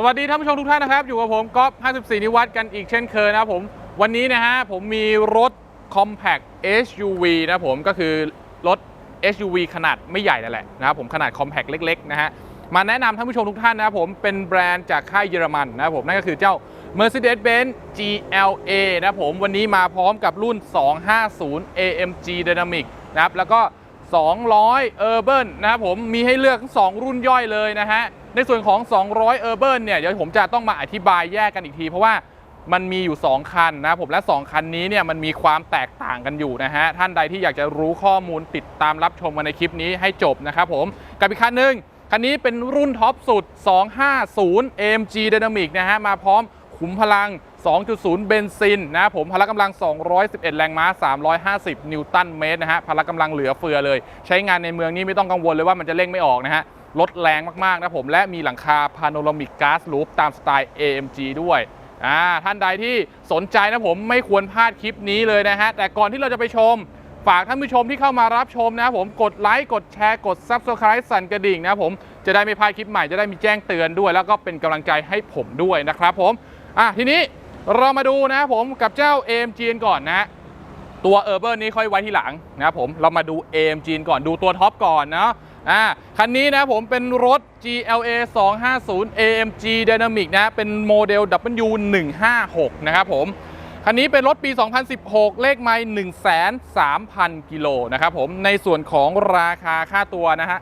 สวัสดีท่านผู้ชมทุกท่านนะครับ อยู่กับผมก๊อฟ54 นิวัตกันอีกเช่นเคยนะครับผม วันนี้นะฮะผมมีรถ Compact SUV นะผมก็คือรถ SUV ขนาดไม่ใหญ่นั่นแหละนะครับผมขนาด Compact เล็กๆนะฮะมาแนะนำท่านผู้ชมทุกท่านนะครับผมเป็นแบรนด์จากค่ายเยอรมันนะครับผมนั่นก็คือเจ้า Mercedes-Benz GLA นะผมวันนี้มาพร้อมกับรุ่น 250 AMG Dynamic นะครับแล้วก็ 200 Urban นะครับผมมีให้เลือกทั้งสองรุ่นย่อยเลยนะฮะ ในส่วนของ 200 Urban เนี่ยเดี๋ยวผมจะต้องมาอธิบายแยกกันอีกที เพราะว่ามันมีอยู่ 2 คันนะผมและ 2 คันนี้เนี่ยมันมีความแตกต่างกันอยู่นะฮะ ท่านใดที่อยากจะรู้ข้อมูลติดตามรับชมกันในคลิปนี้ให้จบนะครับผม กับอีกคันหนึ่งคันนี้เป็นรุ่นท็อปสุด 250 AMG Dynamic นะฮะ มาพร้อมขุมพลัง 2.0 เบนซินนะครับผมพละกำลัง 211 แรงม้า 350 นิวตันเมตรนะฮะพละกำลังเหลือเฟือเลย ใช้งานในเมืองนี้ไม่ต้องกังวลเลยว่ามันจะเร่งไม่ออกนะฮะ รถแรงมากๆนะผม และมีหลังคาพาโนรามิกก๊าซลูปตามสไตล์ AMG ด้วยอ่าท่านใดที่สนใจนะผมไม่ควรพลาดคลิปนี้เลยนะฮะ แต่ก่อนที่เราจะไปชม ฝากท่านผู้ชมที่เข้ามารับชมนะผมกดไลค์กดแชร์กด Subscribe สั่นกระดิ่งนะผมจะได้ไม่พลาดคลิปใหม่จะได้มีแจ้งเตือนด้วย แล้วก็เป็นกำลังใจให้ผมด้วยนะครับผมอะทีนี้เรามาดูนะผมกับเจ้า AMG ก่อนนะตัว Urban นี้ค่อยไว้ที่หลังนะผมเรามาดู AMG ก่อนดูตัวท็อปก่อนเนาะ อ่าคันนี้นะผมเป็นรถ GLA 250 AMG Dynamic นะ เป็นโมเดล W156 นะครับผม คันนี้เป็นรถปี 2016 เลขไมล์103,000 กิโลนะครับผม ในส่วนของราคาค่าตัวนะฮะ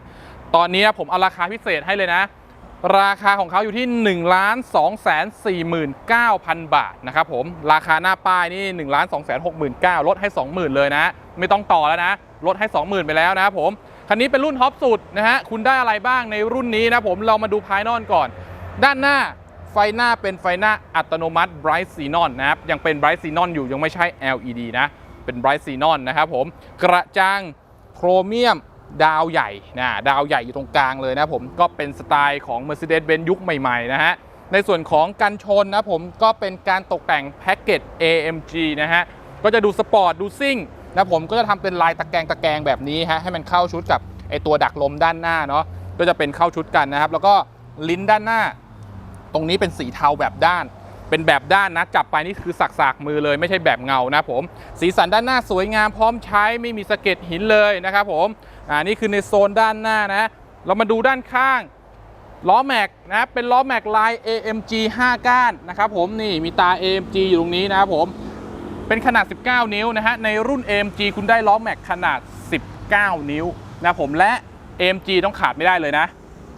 ตอนนี้ผมเอาราคาพิเศษให้เลยนะ ราคาของเขาอยู่ที่ 1 2 4 9 0 0 0 บาทนะครับผม ราคาหน้าป้ายนี่ 1 2 6 9 0 0 0ลดให้ 20,000 เลยนะ ไม่ต้องต่อแล้วนะ ลดให้ 20,000 ไปแล้วนะครับผม คันนี้เป็นรุ่นท็อปสุดนะฮะ คุณได้อะไรบ้างในรุ่นนี้นะผม เรามาดูภายนอกก่อน ด้านหน้าไฟหน้าเป็นไฟหน้าอัตโนมัติ Bright Xenon นะครับ ยังเป็น Bright Xenon อยู่ยังไม่ใช่ LED นะ เป็น Bright Xenon นะครับผม กระจังโครเมียมดาวใหญ่นะดาวใหญ่อยู่ตรงกลางเลยนะผม ก็เป็นสไตล์ของ Mercedes-Benz ยุคใหม่ๆนะฮะ ในส่วนของกันชนนะผม ก็เป็นการตกแต่งแพ็กเกจ AMG นะฮะ ก็จะดูสปอร์ต ดูซิ่ง นะผมก็จะทำเป็นลายตะแกรงตะแกรงแบบนี้ฮะให้มันเข้าชุดกับไอตัวดักลมด้านหน้าเนาะก็จะเป็นเข้าชุดกันนะครับ แล้วก็ลิ้นด้านหน้า ตรงนี้เป็นสีเทาแบบด้าน เป็นแบบด้านนะจับไปนี่คือสักสากๆมือเลยไม่ใช่แบบเงานะผมสีสันด้านหน้าสวยงามพร้อมใช้ไม่มีสะเก็ดหินเลยนะครับผมอ่านี่คือในโซนด้านหน้านะ เรามาดูด้านข้างล้อแม็กนะเป็นล้อแม็กลาย AMG 5 ก้านนะครับผมนี่มีตา AMG อยู่ตรงนี้นะครับผม เป็นขนาด 19 นิ้วนะฮะ ในรุ่น AMG คุณได้ล้อแม็กขนาด 19 นิ้วนะผมและ AMG ต้องขาดไม่ได้เลยนะ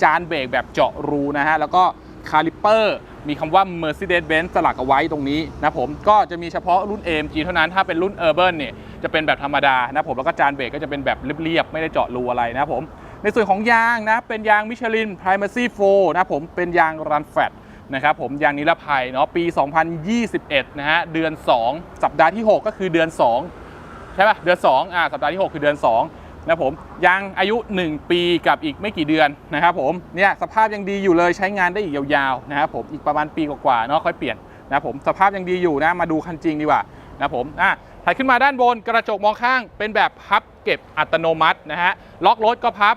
จานเบรกแบบเจาะรูนะฮะ แล้วก็คาลิเปอร์มีคำว่า Mercedes-Benz สลักเอาไว้ตรงนี้นะผมก็จะมีเฉพาะรุ่น AMG เท่านั้นถ้าเป็นรุ่น Urban เนี่ยจะเป็นแบบธรรมดานะผมแล้วก็จานเบรกก็จะเป็นแบบเรียบๆ ไม่ได้เจาะรูอะไรนะผม ในส่วนของยางนะ เป็นยางมิชลิน Primacy 4นะผมเป็นยางรันแฟต นะครับผมยางนิรภัยเนาะปี 2021 นะฮะเดือน 2 สัปดาห์ที่ 6 ก็คือเดือน 2 ใช่ป่ะเดือน2อ่าสัปดาห์ที่ 6 คือเดือน 2 นะผมยางอายุ 1 ปีกับอีกไม่กี่เดือนนะครับผมเนี่ยสภาพยังดีอยู่เลยใช้งานได้อีกยาวๆนะครับผมอีกประมาณปีกว่าๆเนาะค่อยเปลี่ยนนะครับผมสภาพยังดีอยู่นะมาดูคันจริงดีกว่านะครับผมอะถ่ายขึ้นมาด้านบนกระจกมองข้างเป็นแบบพับเก็บอัตโนมัตินะฮะล็อกรถก็พับ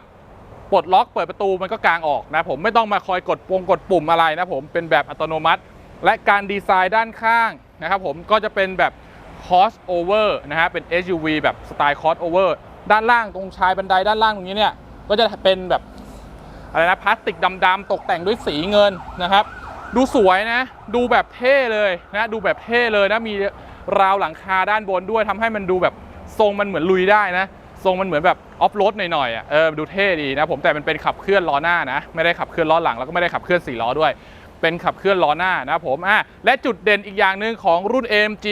ปลดล็อกเปิดประตูมันก็กางออกนะผมไม่ต้องมาคอยกดปงกดปุ่มอะไรนะผมเป็นแบบอัตโนมัติ และการดีไซน์ด้านข้างนะครับผมก็จะเป็นแบบ cross over นะฮะเป็น SUV แบบสไตล์ cross over ด้านล่างตรงชายบันไดด้านล่างตรงนี้เนี่ยก็จะเป็นแบบอะไรนะพลาสติกดำๆตกแต่งด้วยสีเงินนะครับ ดูสวยนะ ดูแบบเท่เลยนะดูแบบเท่เลยนะมีราวหลังคาด้านบนด้วยทำให้มันดูแบบทรงมันเหมือนลุยได้นะ ทรงมันเหมือนแบบออฟโรดหน่อยๆอะเออดูเท่ดีนะผมแต่มันเป็นขับเคลื่อนล้อหน้านะไม่ได้ขับเคลื่อนล้อหลังแล้วก็ไม่ได้ขับเคลื่อนสี่ล้อด้วย เป็นขับเคลื่อนล้อหน้านะผมอะและจุดเด่นอีกอย่างหนึ่งของรุ่น AMG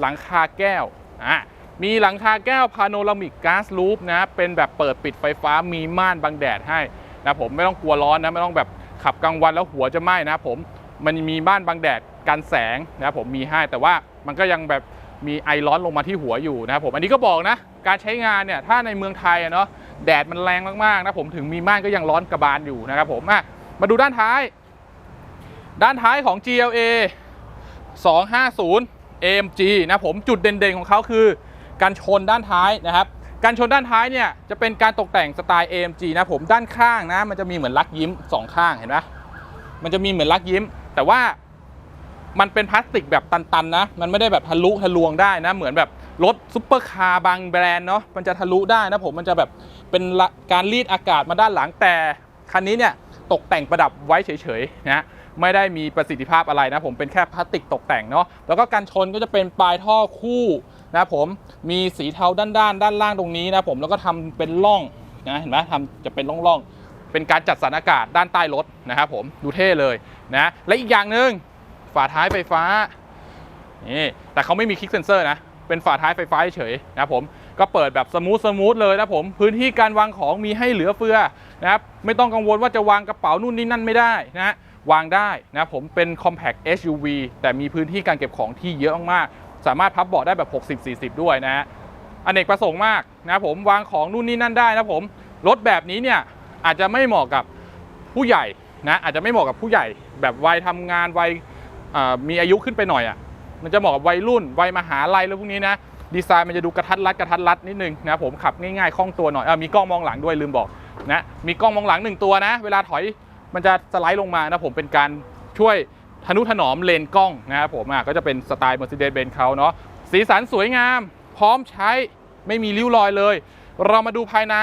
หลังคาแก้วอะมีหลังคาแก้วพาโนรามิกก๊าซลูปนะเป็นแบบเปิดปิดไฟฟ้ามีม่านบังแดดให้นะผมไม่ต้องกลัวร้อนนะไม่ต้องแบบขับกลางวันแล้วหัวจะไหม้นะผมมันมีม่านบังแดดกันแสงนะผมมีให้แต่ว่ามันก็ยังแบบ มีไอร้อนลงมาที่หัวอยู่นะครับผมอันนี้ก็บอกนะ การใช้งานเนี่ยถ้าในเมืองไทยอะเนาะแดดมันแรงมากๆนะผมถึงมีม่านก็ยังร้อนกระบาลอยู่นะครับผมมาดูด้านท้าย ด้านท้ายของ GLA 250 AMG นะผมจุดเด่นๆของเขาคือการชนด้านท้ายนะครับการชนด้านท้ายเนี่ยจะเป็นการตกแต่งสไตล์ AMG นะผมด้านข้างนะมันจะมีเหมือนลักยิ้ม 2 ข้างเห็นไหมมันจะมีเหมือนลักยิ้ม แต่ว่า มันเป็นพลาสติกแบบตันๆนะ มันไม่ได้แบบทะลุทะลวงได้นะ เหมือนแบบรถซุปเปอร์คาร์บางแบรนด์เนาะ มันจะทะลุได้นะผมมันจะแบบเป็นการรีดอากาศมาด้านหลังแต่คันนี้เนี่ยตกแต่งประดับไว้เฉยๆนะไม่ได้มีประสิทธิภาพอะไรนะผมเป็นแค่พลาสติกตกแต่งเนาะแล้วก็การชนก็จะเป็นปลายท่อคู่นะผมมีสีเทาด้านด้านด้านล่างตรงนี้นะผมแล้วก็ทำเป็นร่องนะเห็นไหมทำจะเป็นร่องๆ เป็นการจัดสรรอากาศด้านใต้รถนะครับผมดูเท่เลยนะและอีกอย่างหนึ่ง ฝาท้ายไฟฟ้านี่แต่เขาไม่มีคลิกเซนเซอร์นะ เป็นฝาท้ายไฟฟ้าเฉยนะครับผมก็เปิดแบบสมูทสมูทเลยนะผม พื้นที่การวางของมีให้เหลือเฟือนะครับไม่ต้องกังวลว่าจะวางกระเป๋านู่นนี่นั่นไม่ได้นะวางได้นะผมเป็น compact SUV แต่มีพื้นที่การเก็บของที่เยอะมากสามารถพับเบาะได้แบบ 60-40 ด้วยนะฮะอเนกประสงค์มากนะผมวางของนู่นนี่นั่นได้นะผมรถแบบนี้เนี่ยอาจจะไม่เหมาะกับผู้ใหญ่นะอาจจะไม่เหมาะกับผู้ใหญ่ แบบวัยทำงานวัย มีอายุขึ้นไปหน่อยอะ่ะมันจะเหมาะกับวัยรุ่นวัยมหาลัยแล้วพวกนี้นะดีไซน์มันจะดูกระทัดรัดกระทัดรัดนิดนึงนะผมขับง่ายๆคล่องตัวหน่อยอมีกล้องมองหลังด้วยลืมบอกนะมีกล้องมองหลังหนึ่งตัวนะ เวลาถอยมันจะสไลด์ลงมานะผมเป็นการช่วยทนุถนอมเลนกล้องนะครับผมอะก็จะเป็นสไตล์ Mercedes-Benz เขาเนาะสีสันสวยงาม พร้อมใช้ไม่มีริ้วรอยเลย เรามาดูภายใน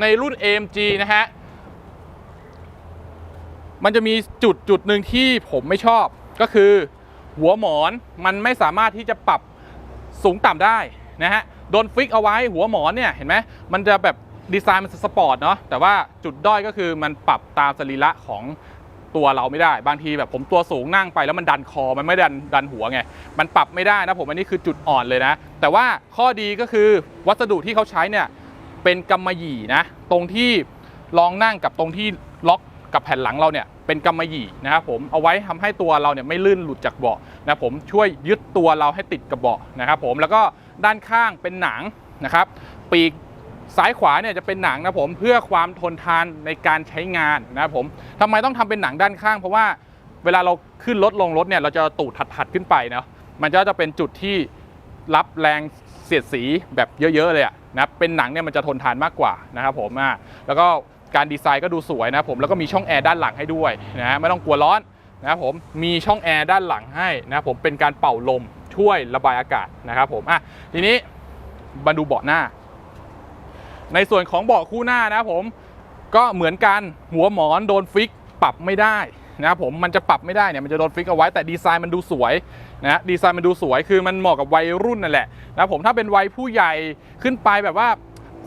ในรุ่น AMG นะฮะมันจะมีจุดจุดหนึ่งที่ผมไม่ชอบ ก็คือหัวหมอนมันไม่สามารถที่จะปรับสูงต่ำได้นะฮะโดนฟิกเอาไว้หัวหมอนเนี่ยเห็นไหมมันจะแบบดีไซน์มันสปอร์ตเนาะแต่ว่าจุดด้อยก็คือมันปรับตามสรีระของตัวเราไม่ได้บางทีแบบผมตัวสูงนั่งไปแล้วมันดันคอมันไม่ดันดันหัวไงมันปรับไม่ได้นะผมอันนี้คือจุดอ่อนเลยนะ แต่ว่าข้อดีก็คือวัสดุที่เขาใช้เนี่ยเป็นกำมะหยี่นะตรงที่รองนั่งกับตรงที่ล็อก กับแผ่นหลังเราเนี่ยเป็นกำมะหยี่นะครับผมเอาไว้ทำให้ตัวเราเนี่ยไม่ลื่นหลุดจากเบาะนะผมช่วยยึดตัวเราให้ติดกับเบาะนะครับผมแล้วก็ด้านข้างเป็นหนังนะครับ ปีกซ้ายขวาเนี่ยจะเป็นหนังนะผมเพื่อความทนทานในการใช้งานนะครับผมทำไมต้องทำเป็นหนังด้านข้าง เพราะว่าเวลาเราขึ้นรถลงรถเนี่ยเราจะตูดถัดๆขึ้นไปเนาะมันก็จะเป็นจุดที่รับแรงเสียดสีแบบเยอะๆเลยอะนะเป็นหนังเนี่ยมันจะทนทานมากกว่านะครับผมอะแล้วก็ การดีไซน์ก็ดูสวยนะผมแล้วก็มีช่องแอร์ด้านหลังให้ด้วยนะไม่ต้องกลัวร้อนนะครับผมมีช่องแอร์ด้านหลังให้นะผมเป็นการเป่าลมช่วยระบายอากาศนะครับผมอะทีนี้มาดูเบาะหน้า ในส่วนของเบาะคู่หน้านะผมก็เหมือนกันหัวหมอนโดนฟิกปรับไม่ได้นะครับผมมันจะปรับไม่ได้เนี่ยมันจะโดนฟิกเอาไว้แต่ดีไซน์มันดูสวยนะดีไซน์มันดูสวยคือมันเหมาะกับวัยรุ่นนั่นแหละนะผมถ้าเป็นวัยผู้ใหญ่ขึ้นไปแบบว่า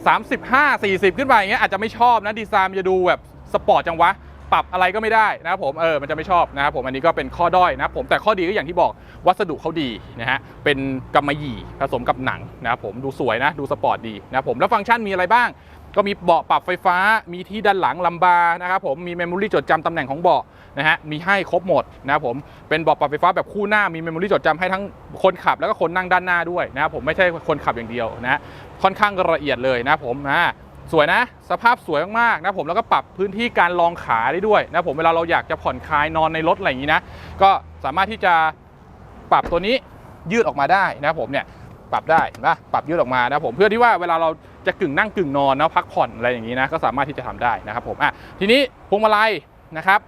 35 40 ขึ้นไปอย่างเงี้ยอาจจะไม่ชอบนะดีไซน์มันจะดูแบบสปอร์ตจังวะปรับอะไรก็ไม่ได้นะครับผมเออมันจะไม่ชอบนะครับผมอันนี้ก็เป็นข้อด้อยนะครับผมแต่ข้อดีก็อย่างที่บอกวัสดุเขาดีนะฮะเป็นกำมะหยี่ผสมกับหนังนะครับผมดูสวยนะดูสปอร์ตดีนะครับผมแล้วฟังก์ชันมีอะไรบ้าง ก็มีเบาะปรับไฟฟ้า มีที่ด้านหลังลัมบาร์นะครับผม มีเมมโมรี่จดจำตำแหน่งของเบาะนะฮะ มีให้ครบหมดนะครับผม เป็นเบาะปรับไฟฟ้าแบบคู่หน้า มีเมมโมรี่จดจำให้ทั้งคนขับแล้วก็คนนั่งด้านหน้าด้วยนะครับผม ไม่ใช่คนขับอย่างเดียวนะ ค่อนข้างละเอียดเลยนะครับผมอ่าสวยนะ สภาพสวยมากๆนะผม แล้วก็ปรับพื้นที่การรองขาได้ด้วยนะผม เวลาเราอยากจะผ่อนคลายนอนในรถอะไรอย่างนี้นะ ก็สามารถที่จะปรับตัวนี้ยืดออกมาได้นะผมเนี่ย ปรับได้เห็นปะปรับยืดออกมานะผม เพื่อที่ว่าเวลาเรา จะกึ่งนั่งกึ่งนอนนะพักผ่อนอะไรอย่างนี้นะก็สามารถที่จะทำได้นะครับผมอะทีนี้พวงมาลัยนะครับ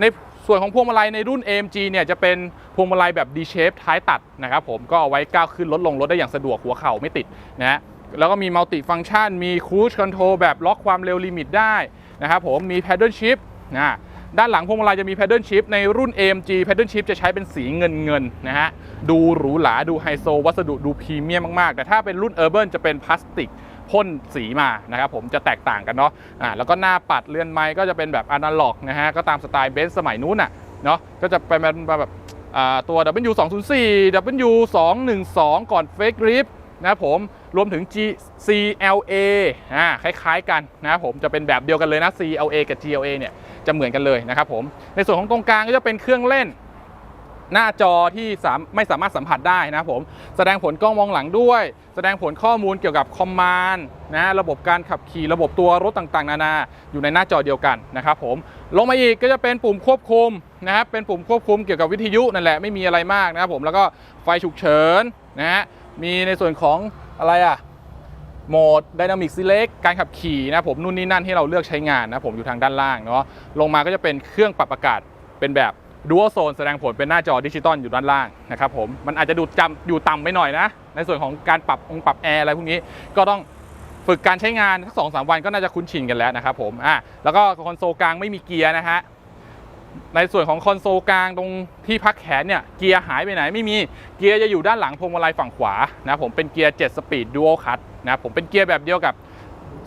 ในส่วนของพวงมาลัยในรุ่น AMG เนี่ยจะเป็นพวงมาลัยแบบ D shape ท้ายตัดนะครับผมก็เอาไว้ก้าวขึ้นลดลงรถได้อย่างสะดวกหัวเข่าไม่ติดนะฮะแล้วก็มีมัลติฟัง c t ชันมี Cruise Control แบบล็อกความเร็วลิมิตได้นะครับผมมี Paddle Shift นะด้านหลังพวงมาลัยจะมี Paddle Shift ในรุ่น AMG Paddle Shift จะใช้เป็นสีเงินเงินนะฮะดูหรูหราดูไฮโซวัสดุดูพรีเมียมมากๆ แต่ถ้าเป็นรุ่น Urban จะเป็นพลาสติก พ่นสีมานะครับผมจะแตกต่างกันเนาะอ่าแล้วก็หน้าปัดเลื่อนไม้ก็จะเป็นแบบอนาล็อกนะฮะก็ตามสไตล์เบนซ์สมัยนู้นน่ะเนาะก็จะเป็นแบบอ่าตัว W 2 0 4 W 2 1 2ก่อน Fake Grip นะครับผมรวมถึง G CLA อ่าคล้ายๆกันนะครับผมจะเป็นแบบเดียวกันเลยนะ CLA กับ GLA เนี่ยจะเหมือนกันเลยนะครับผมในส่วนของตรงกลางก็จะเป็นเครื่องเล่น หน้าจอที่ไม่สามารถสัมผัสได้นะผมแสดงผลกล้องมองหลังด้วย แสดงผลข้อมูลเกี่ยวกับคอมมานด์นะระบบการขับขี่ระบบตัวรถต่างๆ นานา อยู่ในหน้าจอเดียวกันนะครับผมลงมาอีกก็จะเป็นปุ่มควบคุมนะครับเป็นปุ่มควบคุมเกี่ยวกับวิทยุนั่นแหละไม่มีอะไรมากนะครับผมแล้วก็ไฟฉุกเฉินนะฮะมีในส่วนของอะไรอะโหมด Dynamic Select การขับขี่นะผมนู่นนี่นั่นที่เราเลือกใช้งานนะผมอยู่ทางด้านล่างเนาะลงมาก็จะเป็นเครื่องปรับอากาศเป็นแบบ Dual Zone แสดงผลเป็นหน้าจอดิจิตอลอยู่ด้านล่างนะครับผมมันอาจจะดูจำอยู่ต่ำไปหน่อยนะ ในส่วนของการปรับองค์ปรับแอร์อะไรพวกนี้ก็ต้องฝึกการใช้งานสักสองสามวันก็น่าจะคุ้นชินกันแล้วนะครับผมอะแล้วก็คอนโซลกลางไม่มีเกียร์นะฮะในส่วนของคอนโซลกลางตรงที่พักแขนเนี่ยเกียร์หายไปไหนไม่มีเกียร์จะอยู่ด้านหลังพวงมาลัยฝั่งขวานะผมเป็นเกียร์ 7 สปีด Dual Cut นะผมเป็นเกียร์แบบเดียวกับ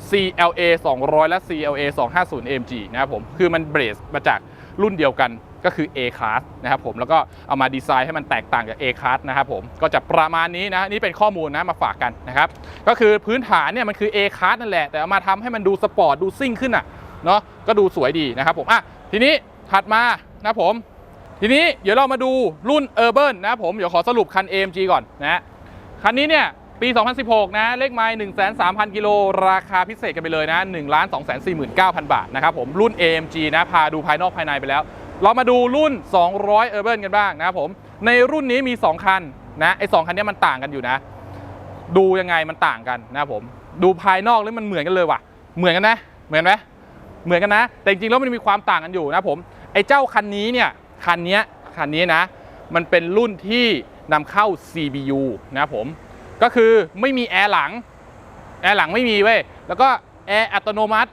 CLA 200 และ CLA 250 AMG นะครับผมคือมันเบรสมาจากรุ่นเดียวกัน ก็คือ A Class นะครับผมแล้วก็เอามาดีไซน์ให้มันแตกต่างจาก A Class นะครับผมก็จะประมาณนี้นะนี่เป็นข้อมูลนะมาฝากกันนะครับก็คือพื้นฐานเนี่ยมันคือ A Class นั่นแหละ แต่เอามาทำให้มันดูสปอร์ตดูซิ่งขึ้นอะเนาะก็ดูสวยดีนะครับผมอะทีนี้ถัดมานะผม ทีนี้เดี๋ยวเรามาดูรุ่น Urban นะครับผมเดี๋ยวขอสรุปคัน AMG ก่อนนะคันนี้เนี่ยปี 2016 นะ เลขไมล์13,000 กิโล ราคาพิเศษกันไปเลยนะ 1 2 4 9 0 0 0 บาทนะครับผม รุ่น AMG นะ พาดูภายนอกภายในไปแล้ว เรามาดูรุ่น 200 Urban กันบ้างนะครับผม ในรุ่นนี้มี 2 คันนะไอ้สคันนี้มันต่างกันอยู่นะ ดูยังไงมันต่างกันนะครับผม ดูภายนอกแล้วมันเหมือนกันเลยว่ะ เหมือนกันนะ เหมือนไหมเหมือนกันนะ แต่จริงๆแล้วมันมีความต่างกันอยู่นะครับผมไอ้เจ้าคันนี้เนี่ยคันนี้คันนี้นะ มันเป็นรุ่นที่นำเข้า CBU นะครับผมก็คือไม่มีแอร์หลังแอร์หลังไม่มีเว้ยแล้วก็แอร์อัตโนมัติ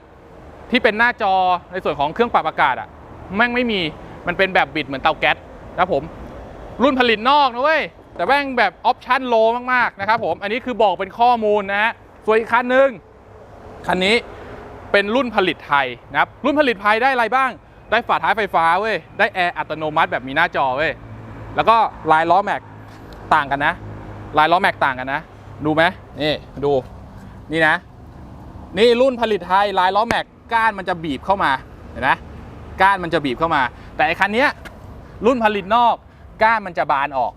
ที่เป็นหน้าจอในส่วนของเครื่องปรับอากาศอะ แม่งไม่มีมันเป็นแบบบิดเหมือนเตาแก๊สนะครับผมรุ่นผลิตนอกนะเว้ยแต่แม่งแบบออปชั่นโลมากๆนะครับผมอันนี้คือบอกเป็นข้อมูลนะฮะส่วนอีกคันหนึ่งคันนี้เป็นรุ่นผลิตไทยนะครับรุ่นผลิตไทยได้อะไรบ้าง ได้ฝาท้ายไฟฟ้าเว้ยได้แอร์อัตโนมัติแบบมีหน้าจอเว้ยแล้วก็ลายล้อแม็กต่างกันนะ ลายล้อแม็กต่างกันนะ ดูไหมนี่ดูนี่นะ นี่รุ่นผลิตไทยลายล้อแม็กก้านมันจะบีบเข้ามาเห็นไหม ก้านมันจะบีบเข้ามา แต่ไอ้คันนี้รุ่นผลิตนอก ก้านมันจะบานออก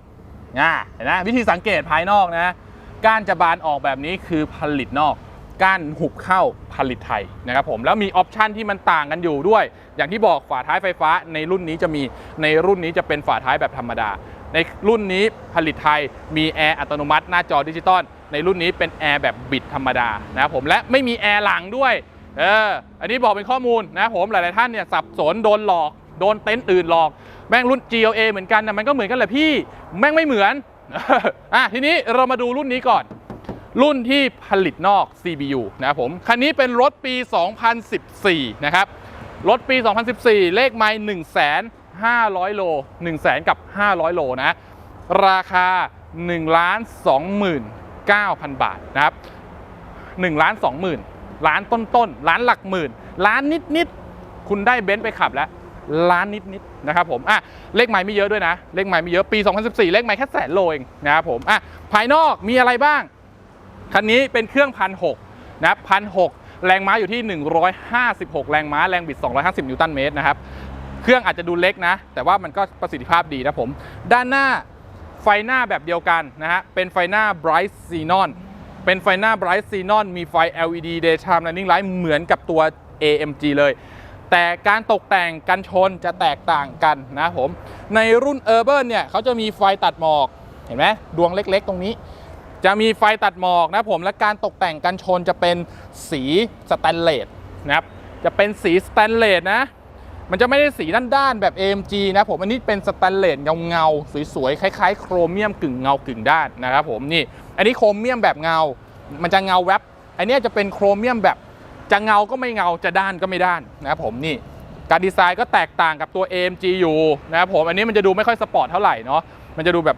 อ่าเห็นไหมวิธีสังเกตภายนอกนะก้านจะบานออกแบบนี้คือผลิตนอกก้านหุบเข้าผลิตไทยนะครับผมแล้วมีออปชันที่มันต่างกันอยู่ด้วย อย่างที่บอกฝาท้ายไฟฟ้าในรุ่นนี้จะมีในรุ่นนี้จะเป็นฝาท้ายแบบธรรมดา ในรุ่นนี้ผลิตไทยมีแอร์อัตโนมัติหน้าจอดิจิตอลในรุ่นนี้เป็นแอร์แบบบิดธรรมดานะครับผมและไม่มีแอร์หลังด้วย เอออันนี้บอกเป็นข้อมูลนะผมหลาย ๆ ท่านเนี่ยสับสนโดนหลอกโดนเต็นท์อื่นหลอก แม่งรุ่น GLA เหมือนกันนะมันก็เหมือนกันแหละพี่ แม่งไม่เหมือนอะทีนี้เรามาดูรุ่นนี้ก่อน รุ่นที่ผลิตนอก CBU นะผมคันนี้เป็นรถปี 2014 นะครับ รถปี 2014 เลขไมล์1 5 0 0 โล 1 0 0 0 0กับ 500 โลนะ ราคา1ล้าน29,000 บาทนะครับ1ล้าน20,000 ล้านต้นๆล้านหลักหมื่น ล้านนิดๆคุณได้เบนซ์ไปขับแล้วล้านนิดๆนะครับผมอะเลขไมล์ไม่เยอะด้วยนะ เลขไมล์ไม่เยอะปี 2014 เลขไมล์แค่แสนโลเองนะครับผมอะภายนอกมีอะไรบ้าง คันนี้เป็นเครื่องพันหกนะพันหกแรงม้าอยู่ที่ 156 แรงม้าแรงบิด 250 นิวตันเมตรนะครับเครื่องอาจจะดูเล็กนะ แต่ว่ามันก็ประสิทธิภาพดีนะผม ด้านหน้าไฟหน้าแบบเดียวกันนะฮะเป็นไฟหน้า Bright Xenon เป็นไฟหน้า Bright Xenon มีไฟ LED Daytime Running Light เหมือนกับตัว AMG เลย แต่การตกแต่งกันชนจะแตกต่างกันนะผม ในรุ่น Urban เนี่ยเขาจะมีไฟตัดหมอกเห็นไหมดวงเล็กๆ ตรงนี้ จะมีไฟตัดหมอกนะผมและการตกแต่งกันชนจะเป็นสีสแตนเลสนะครับจะเป็นสีสแตนเลสนะ มันจะไม่ได้สีด้านๆแบบ AMG นะผมอันนี้เป็นสแตนเลสเงาๆสวยๆคล้ายๆ โครเมียมกึ่งเงากึ่งด้านนะครับผมนี่ อันนี้โครเมียมแบบเงา มันจะเงาแวบอันนี้จะเป็นโครเมียมแบบจะเงาก็ไม่เงาจะด้านก็ไม่ด้านนะครับผมนี่การดีไซน์ก็แตกต่างกับตัว AMG อยู่นะครับผมอันนี้มันจะดูไม่ค่อยสปอร์ตเท่าไหร่เนาะมันจะดูแบบ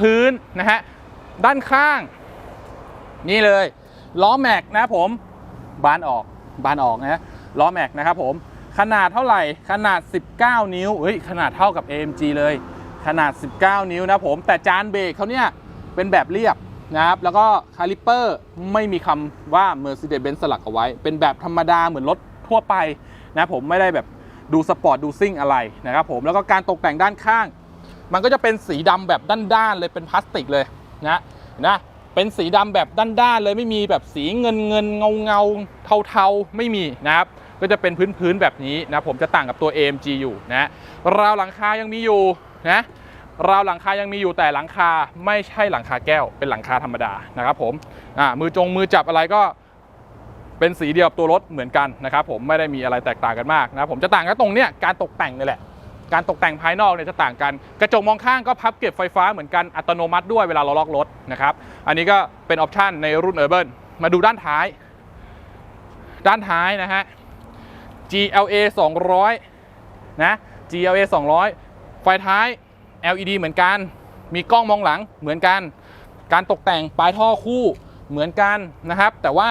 พื้นๆนะฮะด้านข้าง นี่เลยล้อแม็กนะครับผมบานออกบานออกนะล้อแม็กนะครับผม ขนาดเท่าไหร่ ขนาด 19 นิ้วเฮ้ยขนาดเท่ากับ AMG เลย ขนาด 19 นิ้วนะผม แต่จานเบรกเขาเนี่ยเป็นแบบเรียบนะครับ แล้วก็คาลิปเปอร์ไม่มีคำว่า Mercedes-Benz สลักเอาไว้ เป็นแบบธรรมดาเหมือนรถทั่วไปนะผมไม่ได้แบบดูสปอร์ตดูซิ่งอะไรนะครับผม แล้วก็การตกแต่งด้านข้าง มันก็จะเป็นสีดำแบบด้านๆเลยเป็นพลาสติกเลยนะนะเป็นสีดำแบบด้านๆเลยไม่มีแบบสีเงินเงินเงาเงาเทาเทาๆไม่มีนะครับ ก็จะเป็นพื้นๆแบบนี้นะผมจะต่างกับตัว AMG อยู่นะราวหลังคายังมีอยู่นะราวหลังคายังมีอยู่แต่หลังคาไม่ใช่หลังคาแก้วเป็นหลังคาธรรมดานะครับผมอ่ามือจงมือจับอะไรก็เป็นสีเดียวกับตัวรถเหมือนกันนะครับผมไม่ได้มีอะไรแตกต่างกันมากนะผมจะต่างกันตรงเนี้ยการตกแต่งนี่แหละการตกแต่งภายนอกเนี่ยจะต่างกัน กระจกมองข้างก็พับเก็บไฟฟ้าเหมือนกันอัตโนมัติด้วยเวลาเราล็อกรถนะครับอันนี้ก็เป็นออปชันในรุ่น Urban มาดูด้านท้าย ด้านท้ายนะฮะ GLA 200 นะ GLA 200 ไฟท้าย LED เหมือนกัน มีกล้องมองหลังเหมือนกัน การตกแต่งปลายท่อคู่เหมือนกันนะครับ แต่ว่า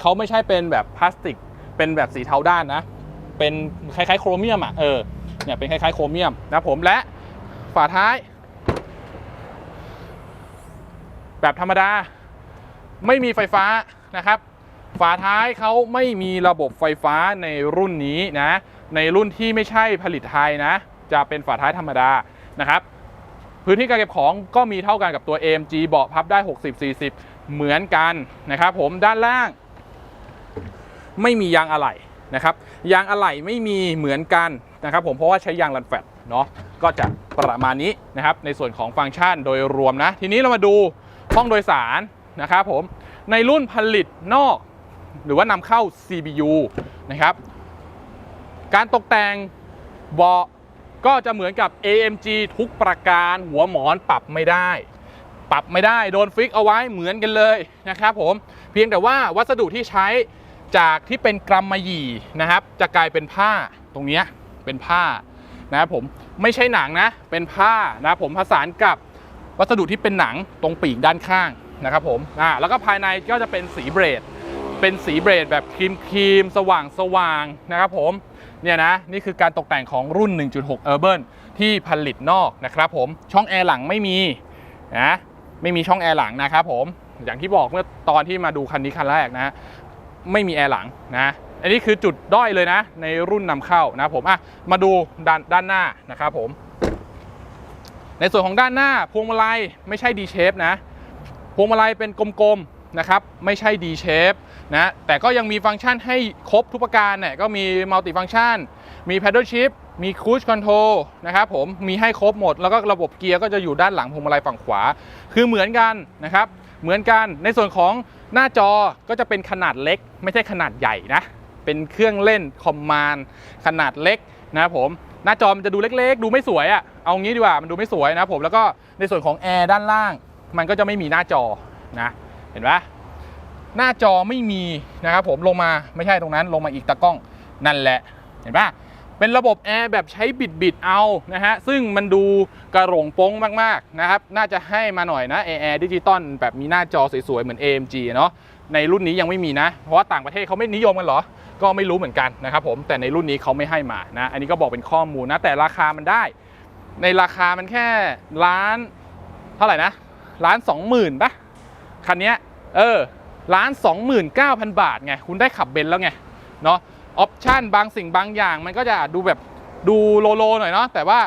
เขาไม่ใช่เป็นแบบพลาสติก เป็นแบบสีเทาด้านนะ เป็นคล้ายๆโครเมียมอะ เออ เนี่ยเป็นคล้ายๆโครเมียมนะผมและฝาท้าย แบบธรรมดา ไม่มีไฟฟ้านะครับ ฝาท้ายเขาไม่มีระบบไฟฟ้าในรุ่นนี้นะ ในรุ่นที่ไม่ใช่ผลิตไทยนะ จะเป็นฝาท้ายธรรมดานะครับพื้นที่การเก็บของก็มีเท่ากันกับตัว AMG เบาะพับได้ 60-40 เหมือนกันนะครับผมด้านล่าง ไม่มียางอะไหล่นะครับยางอะไหล่ไม่มีเหมือนกันนะครับผมเพราะว่าใช้ยางรันแฟตเนาะก็จะประมาณนี้นะครับในส่วนของฟังก์ชันโดยรวมนะ ทีนี้เรามาดูห้องโดยสารนะครับผมในรุ่นผลิตนอก หรือว่านำเข้า CBU นะครับ การตกแต่งเบาะก็จะเหมือนกับ AMG ทุกประการหัวหมอนปรับไม่ได้ ปรับไม่ได้โดนฟิกเอาไว้เหมือนกันเลยนะครับผมเพียงแต่ว่าวัสดุที่ใช้จากที่เป็นกรัมมะหยี่นะครับ จะกลายเป็นผ้าตรงนี้เป็นผ้านะครับผมไม่ใช่หนังนะ เป็นผ้านะผมผสานกับวัสดุที่เป็นหนังตรงปีกด้านข้างนะครับผมอ่าแล้วก็ภายในก็จะเป็นสีเบรด เป็นสีเบรดแบบครีมครีมสว่างสว่างนะครับผมเนี่ยนะนี่คือการตกแต่งของรุ่น 1.6 Urban ที่ผลิตนอกนะครับผมช่องแอร์หลังไม่มีนะไม่มีช่องแอร์หลังนะครับผมอย่างที่บอกเมื่อตอนที่มาดูคันนี้คันแรกนะไม่มีแอร์หลังนะอันนี้คือจุดด้อยเลยนะ ในรุ่นนำเข้านะผมอะมาดูด้านด้านหน้านะครับผม ในส่วนของด้านหน้าพวงมาลัยไม่ใช่ D shape นะ พวงมาลัยเป็นกลมๆนะครับ ไม่ใช่ D shape นะแต่ก็ยังมีฟังก์ชันให้ครบทุกประการเนี่ยก็มีมัลติฟังก์ชัน มี paddle shift มี cruise control นะครับผมมีให้ครบหมด แล้วก็ระบบเกียร์ก็จะอยู่ด้านหลังพวงมาลัยฝั่งขวา คือเหมือนกันนะครับเหมือนกันในส่วนของหน้าจอก็จะเป็นขนาดเล็ก ไม่ใช่ขนาดใหญ่นะเป็นเครื่องเล่นคอมมานด์ขนาดเล็กนะครับผมหน้าจอมันจะดูเล็กๆ ดูไม่สวยอะ่ะเอางี้ดีกว่ามันดูไม่สวยนะครับผมแล้วก็ในส่วนของแอร์ด้านล่าง มันก็จะไม่มีหน้าจอนะเห็นปะ หน้าจอไม่มีนะครับผมลงมาไม่ใช่ตรงนั้นลงมาอีกตะกล้องนั่นแหละ เห็นปะเป็นระบบแอร์แบบใช้บิดบิดเอานะฮะซึ่งมันดูกระหลงโป้งมากๆนะครับน่าจะให้มาหน่อยนะแอร์ดิจิตอลแบบมีหน้าจอสวยๆเหมือน AMG เนาะในรุ่นนี้ยังไม่มีนะ เพราะว่าต่างประเทศเขาไม่นิยมกันเหรอ ก็ไม่รู้เหมือนกันนะครับผมแต่ในรุ่นนี้เขาไม่ให้มานะ อันนี้ก็บอกเป็นข้อมูลนะ แต่ราคามันได้ ในราคามันแค่ล้านเท่าไหร่นะล้านสองหมื่นปะคันนี้เออ ล้านสองหมื่นเก้าพันบาทไง คุณได้ขับเบนซ์แล้วไง เนาะออปชั่นบางสิ่งบางอย่าง มันก็จะดูแบบดูโลโลหน่อยเนาะแต่ว่า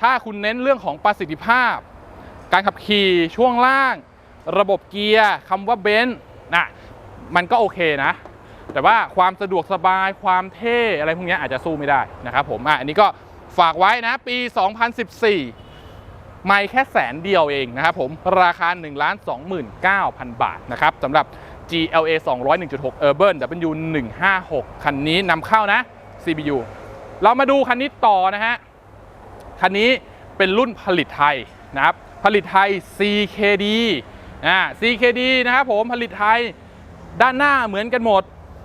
ถ้าคุณเน้นเรื่องของประสิทธิภาพ การขับขี่ช่วงล่าง ระบบเกียร์คำว่าเบนซ์นะมันก็โอเคนะ แต่ว่าความสะดวกสบายความเท่อะไรพวกนี้อาจจะสู้ไม่ได้นะครับผมอะอันนี้ก็ฝากไว้นะปี 2014ไม่แค่แสนเดียวเองนะครับผม ราคา1 2 9 0 0 0บาทนะครับสำหรับ GLA 201.6 Urban W156 คันนี้นำเข้านะ CBU เรามาดูคันนี้ต่อนะฮะ คันนี้เป็นรุ่นผลิตไทยนะครับ ผลิตไทย CKD อ่า CKD นะครับผมผลิตไทยด้านหน้าเหมือนกันหมด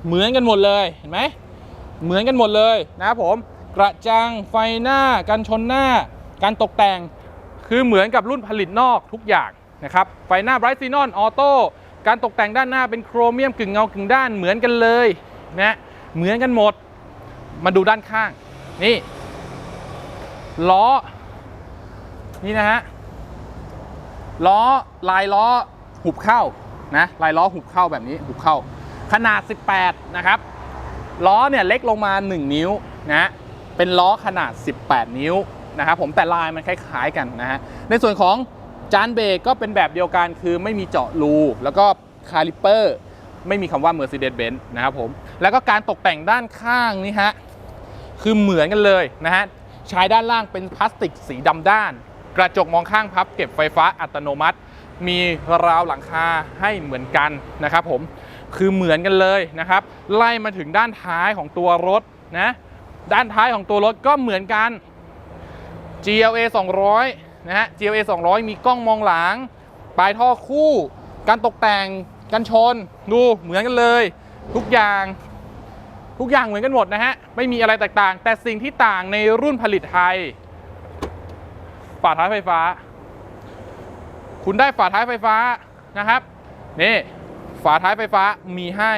เหมือนกันหมดเลยเห็นไหมเหมือนกันหมดเลยนะครับผมกระจังไฟหน้ากันชนหน้า การตกแต่งคือเหมือนกับรุ่นผลิตนอกทุกอย่างนะครับไฟหน้า Bright Xenon Auto การตกแต่งด้านหน้าเป็นโครเมียมกึ่งเงากึ่งด้านเหมือนกันเลยนะเหมือนกันหมด มาดูด้านข้าง นี่ล้อ นี่นะฮะล้อลายล้อหุบเข้านะลายล้อหุบเข้าแบบนี้หุบเข้า ขนาด 18 นะครับล้อเนี่ยเล็กลงมา 1 นิ้วนะเป็นล้อขนาด 18 นิ้วนะครับผมแต่ลายมันคล้ายๆกันนะฮะในส่วนของ จานเบรกก็เป็นแบบเดียวกันคือไม่มีเจาะรูแล้วก็คาลิปเปอร์ไม่มีคำว่า Mercedes-Benz นะครับผม แล้วก็การตกแต่งด้านข้างนี่ฮะ คือเหมือนกันเลยนะฮะใช้ด้านล่างเป็นพลาสติกสีดำด้าน กระจกมองข้างพับเก็บไฟฟ้าอัตโนมัติ มีราวหลังคาให้เหมือนกันนะครับผม คือเหมือนกันเลยนะครับ ไล่มาถึงด้านท้ายของตัวรถนะ ด้านท้ายของตัวรถก็เหมือนกัน GLA 200 นะฮะ GLA 200 มีกล้องมองหลัง ปลายท่อคู่ การตกแต่ง กันชน ดูเหมือนกันเลย ทุกอย่าง ทุกอย่างเหมือนกันหมดนะฮะ ไม่มีอะไรแตกต่าง แต่สิ่งที่ต่างในรุ่นผลิตไทย ฝาท้ายไฟฟ้า คุณได้ฝาท้ายไฟฟ้านะครับ นี่ ฝาท้ายไฟฟ้ามีให้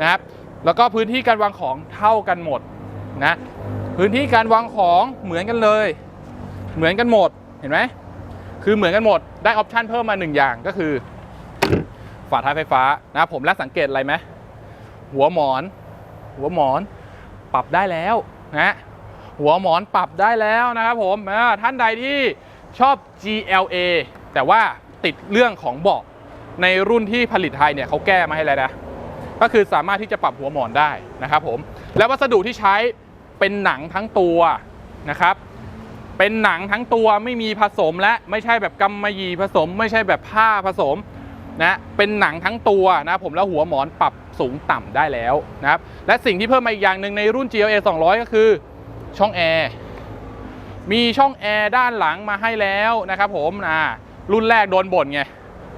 นะครับ แล้วก็พื้นที่การวางของเท่ากันหมดนะ พื้นที่การวางของเหมือนกันเลย เหมือนกันหมด เห็นไหมคือเหมือนกันหมดได้ออปชันเพิ่มมาหนึ่งอย่างก็คือ ฝาท้ายไฟฟ้านะผมและสังเกตอะไรไหมหัวหมอน หัวหมอนปรับได้แล้วนะหัวหมอนปรับได้แล้วนะครับผมอ่าท่านใดที่ชอบ GLA แต่ว่าติดเรื่องของเบาะในรุ่นที่ผลิตไทยเนี่ยเขาแก้มาให้แล้วนะก็คือสามารถที่จะปรับหัวหมอนได้นะครับผม และวัสดุที่ใช้เป็นหนังทั้งตัวนะครับ เป็นหนังทั้งตัวไม่มีผสมและไม่ใช่แบบกำมะหยี่ผสม ไม่ใช่แบบผ้าผสมนะเป็นหนังทั้งตัวนะผมแล้วหัวหมอนปรับสูงต่ำได้แล้วนะครับและสิ่งที่เพิ่มมาอีกอย่างหนึ่งในรุ่น GLA 200 ก็คือช่องแอร์มีช่องแอร์ด้านหลังมาให้แล้วนะครับผมอ่ารุ่นแรกโดนบ่นไง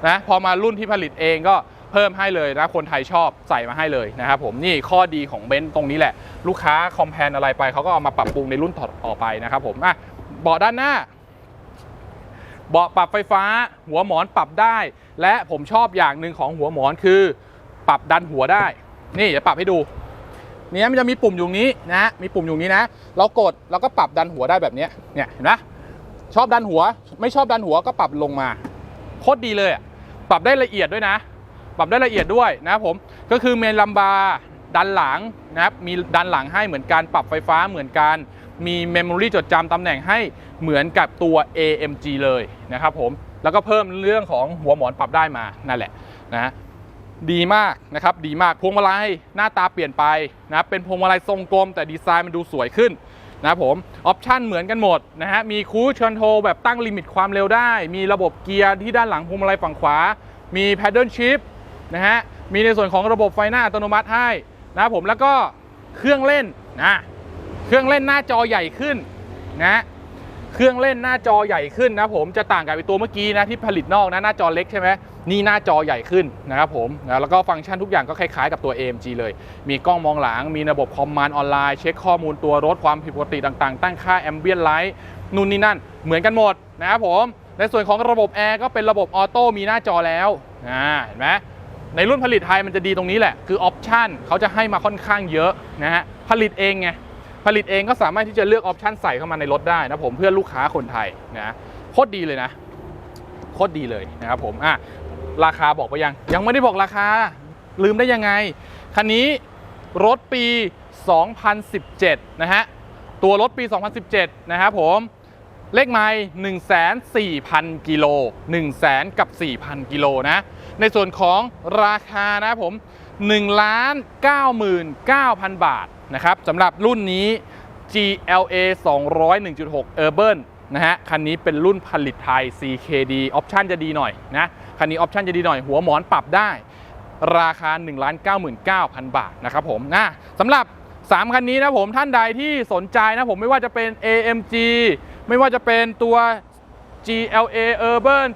นะพอมารุ่นที่ผลิตเองก็เพิ่มให้เลยนะคนไทยชอบใส่มาให้เลยนะครับผมนี่ข้อดีของเบนซ์ตรงนี้แหละ ลูกค้าคอมแพนอะไรไปเขาก็เอามาปรับปรุงในรุ่นต่อไปนะครับผมอะ เบาะด้านหน้า เบาะปรับไฟฟ้า หัวหมอนปรับได้ และผมชอบอย่างหนึ่งของหัวหมอนคือ ปรับดันหัวได้ นี่จะปรับให้ดูเนี่ยมันจะมีปุ่มอยู่นี้นะมีปุ่มอยู่นี้นะ เรากดเราก็ปรับดันหัวได้แบบนี้เนี่ยเห็นไหมชอบดันหัว ไม่ชอบดันหัวก็ปรับลงมาโคตรดีเลยปรับได้ละเอียดด้วยนะ ปรับได้ละเอียดด้วยนะครับผมก็คือเมนลัมบาดันหลังนะครับมีดันหลังให้เหมือนกันปรับไฟฟ้าเหมือนกัน มีเมมโมรีจดจำตำแหน่งให้เหมือนกับตัว AMG เลยนะครับผม แล้วก็เพิ่มเรื่องของหัวหมอนปรับได้มานั่นแหละนะดีมากนะครับดีมากพวงมาลัยหน้าตาเปลี่ยนไปนะเป็นพวงมาลัยทรงกลม แต่ดีไซน์มันดูสวยขึ้นนะผมออปชันเหมือนกันหมดนะฮะมีคูชคอนโทรแบบตั้งลิมิตความเร็วได้ มีระบบเกียร์ที่ด้านหลังพวงมาลัยฝั่งขวา มี paddle shift นะฮะมีในส่วนของระบบไฟหน้าอัตโนมัติให้นะผมแล้วก็เครื่องเล่นนะ เครื่องเล่นหน้าจอใหญ่ขึ้นนะ เครื่องเล่นหน้าจอใหญ่ขึ้นนะผมจะต่างกับไอตัวเมื่อกี้นะที่ผลิตนอกนะหน้าจอเล็กใช่ไหมนี่หน้าจอใหญ่ขึ้นนะครับผมนะแล้วก็ฟังก์ชันทุกอย่างก็คล้ายๆกับตัว AMG เลย มีกล้องมองหลัง มีระบบคอมมานด์ออนไลน์เช็คข้อมูลตัวรถความผิดปกติต่างๆ ตั้งค่าแอมเบียนไลท์นู่นนี่นั่น เหมือนกันหมดนะครับผม ในส่วนของระบบแอร์ก็เป็นระบบออโต้มีหน้าจอแล้วอ่าเห็นไหมในรุ่นผลิตไทยมันจะดีตรงนี้แหละ คือออปชันเขาจะให้มาค่อนข้างเยอะนะฮะผลิตเองไง ผลิตเองก็สามารถที่จะเลือกออปชันใส่เข้ามาในรถได้นะผมเพื่อลูกค้าคนไทยนะโคตรดีเลยนะโคตรดีเลยนะครับผมอะราคาบอกไปยัง ยังไม่ได้บอกราคา ลืมได้ยังไง คันนี้รถปี 2017 นะฮะ ตัวรถปี 2017 นะครับผม เลขไมล์1 4 0 0 0 กิโล1 0 0 0 0 กับ 4,000 กิโลนะ ในส่วนของราคานะผม1ล้าน99,000 บาท นะครับสำหรับรุ่นนี้ GLA 201.6 Urban นะฮะคันนี้เป็นรุ่นผลิตไทย CKD ออปชันจะดีหน่อยนะคันนี้ออปชันจะดีหน่อยหัวหมอนปรับได้ ราคา 1 9 9 0 0 0 บาทนะครับผมนะสำหรับ 3 คันนี้นะผมท่านใดที่สนใจนะผมไม่ว่าจะเป็น AMG ไม่ว่าจะเป็นตัว GLA Urban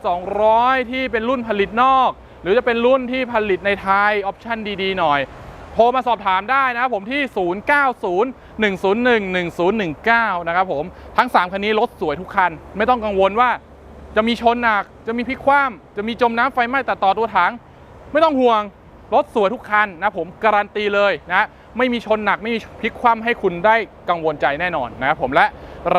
200 ที่เป็นรุ่นผลิตนอก หรือจะเป็นรุ่นที่ผลิตในไทยออปชันดีๆ หน่อย โทรมาสอบถามได้นะครับผมที่ 0901011019 นะครับผมทั้ง 3 คันนี้รถสวยทุกคัน ไม่ต้องกังวลว่าจะมีชนหนัก จะมีพลิกคว่ำจะมีจมน้ำไฟไหม้ตัดต่อตัวถัง ไม่ต้องห่วงรถสวยทุกคันนะผมการันตีเลยนะไม่มีชนหนักไม่มีพลิกคว่ำให้คุณได้กังวลใจแน่นอนนะครับผมและ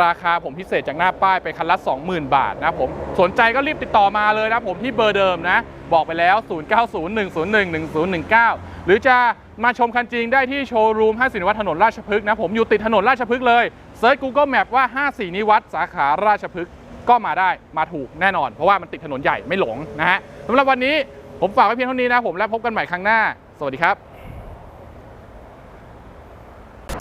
ราคาผมพิเศษจากหน้าป้ายไปคันละ 20,000 บาทนะผมสนใจก็รีบติดต่อมาเลยนะผมที่เบอร์เดิมนะ บอกไปแล้ว 0901011019 หรือจะมาชมคันจริงได้ที่โชว์รูม5สินวัฒน์ถนนราชพฤกษ์นะ ผมอยู่ติดถนนราชพฤกษ์เลยเซิร์ช Google Map ว่า 54 นิวัตสาขาราชพฤกษ์ก็มาได้มาถูกแน่นอน เพราะว่ามันติดถนนใหญ่ไม่หลงนะฮะสำหรับวันนี้ผมฝากไว้เพียงเท่านี้นะผมและพบกันใหม่ครั้งหน้า สวัสดีครับ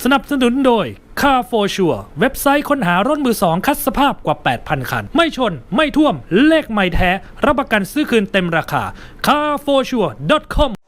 สนับสนุนโดย Car for Sure เว็บไซต์ค้นหารถมือสองคัดสภาพกว่า 8,000 คัน ไม่ชน ไม่ท่วม เลขไม่แท้ รับประกันซื้อคืนเต็มราคา carforsure.com